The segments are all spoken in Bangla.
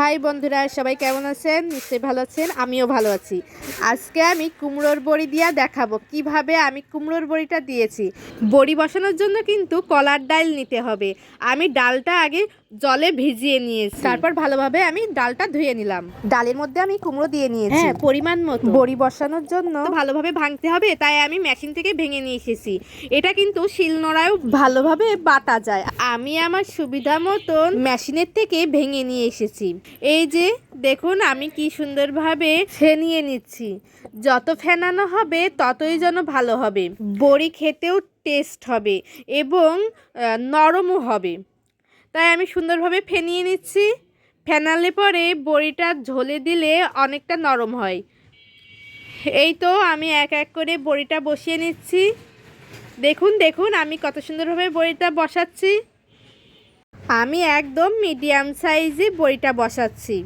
হাই বন্ধুরা সবাই কেমন আছেন? নিশ্চয়ই ভালো আছেন আমিও ভালো আছি। আজকে আমি কুমড়োর বড়ি দিয়া দেখাবো কীভাবে আমি কুমড়োর বড়িটা দিয়েছি। বড়ি বসানোর জন্য কিন্তু কলার ডাল নিতে হবে। আমি ডালটা আগে জলে ভিজিয়ে নিয়েছি। তারপর ভালোভাবে আমি ডালটা ধুয়ে নিলাম। ডালের মধ্যে আমি কুমড়ো দিয়ে নিয়েছি। হ্যাঁ, পরিমাণ মতো। বড়ি বসানোর জন্য ভালোভাবে ভাঙতে হবে তাই আমি মেশিন থেকে ভেঙে নিয়ে এসেছি। এটা কিন্তু শিলনোড়ায়ও ভালোভাবে বাটা যায়। আমি আমার সুবিধা মতন মেশিনের থেকে ভেঙে নিয়ে এসেছি। এই যে দেখুন, আমি কি সুন্দরভাবে ফেনিয়ে নিচ্ছি। যত ফেনানো হবে, ততই যেন ভালো হবে। বড়ি খেতেও টেস্ট হবে এবং নরমও হবে। তাই আমি সুন্দরভাবে ফেনিয়ে নিচ্ছি। ফেনালে পরে বড়িটা ঝোলে দিলে অনেকটা নরম হয়। এই তো আমি এক এক করে বড়িটা বসিয়ে নিচ্ছি। দেখুন দেখুন, আমি কত সুন্দরভাবে বড়িটা বসাচ্ছি। আমি একদম মিডিয়াম সাইজে বড়িটা বসাচ্ছি।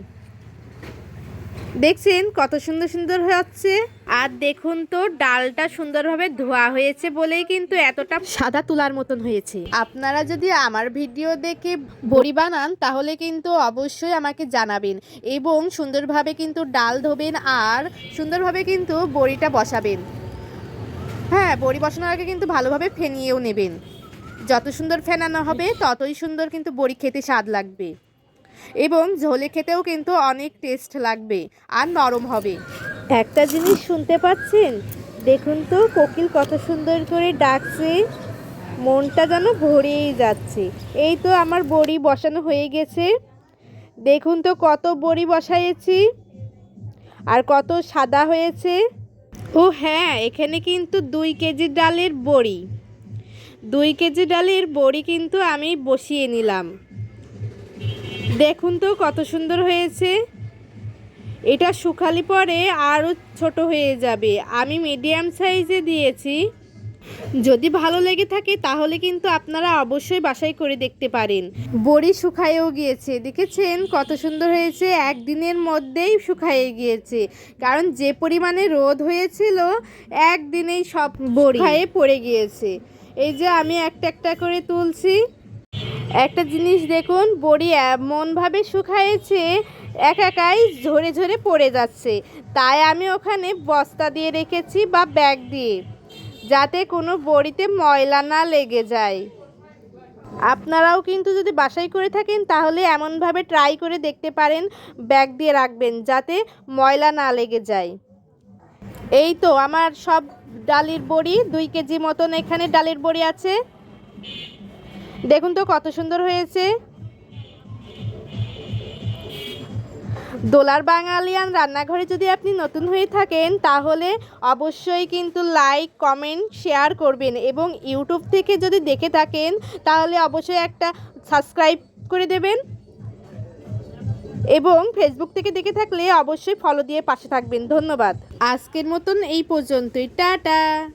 দেখছেন কত সুন্দর সুন্দর হচ্ছে? আর দেখুন তো, ডালটা সুন্দরভাবে ধোয়া হয়েছে বলেই কিন্তু এতটা সাদা তুলার মতন হয়েছে। আপনারা যদি আমার ভিডিও দেখে বড়ি বানান, তাহলে কিন্তু অবশ্যই আমাকে জানাবেন এবং সুন্দরভাবে কিন্তু ডাল ধোবেন আর সুন্দরভাবে কিন্তু বড়িটা বসাবেন। হ্যাঁ বড়ি বসানোর আগে কিন্তু ভালোভাবে ফেনিয়েও নেবেন। যত সুন্দর ফেনানো হবে, ততই সুন্দর কিন্তু বড়ি খেতে স্বাদ লাগবে। এবং ঝোলে খেতেও কিন্তু অনেক টেস্ট লাগবে আর নরম হবে। একটা জিনিস শুনতে পাচ্ছেন? দেখুন তো, কোকিল কত সুন্দর করে ডাকছে। মনটা যেন ভরেই যাচ্ছে। এই তো আমার বড়ি বসানো হয়ে গেছে। দেখুন তো, কত বড়ি বসাইছি আর কত সাদা হয়েছে। ও হ্যাঁ এখানে কিন্তু দুই কেজি ডালের বড়ি। দুই কেজি ডালের বড়ি কিন্তু আমি বসিয়ে নিলাম। দেখুন তো কত সুন্দর হয়েছে। এটা শুকালি পরে আরও ছোট হয়ে যাবে। আমি মিডিয়াম সাইজে দিয়েছি। যদি ভালো লেগে থাকে তাহলে কিন্তু আপনারা অবশ্যই বাসায় করে দেখতে পারেন। বড়ি শুকায়েও গিয়েছে। দেখেছেন কত সুন্দর হয়েছে? একদিনের মধ্যেই শুকায়ে গিয়েছে। কারণ যে পরিমাণে রোদ হয়েছিল, একদিনেই সব বড়ি শুকায়ে পড়ে গিয়েছে। এই যে আমি একটা একটা করে তুলছি। একটা জিনিস দেখুন, বড়ি এমনভাবে শুকায়েছে, এক একাই ঝরে ঝরে পড়ে যাচ্ছে। তাই আমি ওখানে বস্তা দিয়ে রেখেছি বা ব্যাগ দিয়ে, যাতে কোনো বড়িতে ময়লা না লেগে যায়। আপনারাও কিন্তু যদি বাসায় করে থাকেন, তাহলে এমনভাবে ট্রাই করে দেখতে পারেন, ব্যাগ দিয়ে রাখবেন, যাতে ময়লা না লেগে যায়। এই তো, আমার সব ডালের বড়ি, দুই কেজি মতন এখানে ডালের বড়ি আছে। দেখুন তো কত সুন্দর হয়েছে। দোলার বাঙালিয়ান রান্নাঘরে যদি আপনি নতুন হয়ে থাকেন, তাহলে অবশ্যই কিন্তু লাইক, কমেন্ট, শেয়ার করবেন এবং ইউটিউব থেকে যদি দেখে থাকেন, তাহলে অবশ্যই একটা সাবস্ক্রাইব করে দেবেন। এবং ফেসবুক থেকে দেখে থাকলে অবশ্যই ফলো দিয়ে পাশে থাকবেন। ধন্যবাদ। আজকের মতন এই পর্যন্তই। টাটা।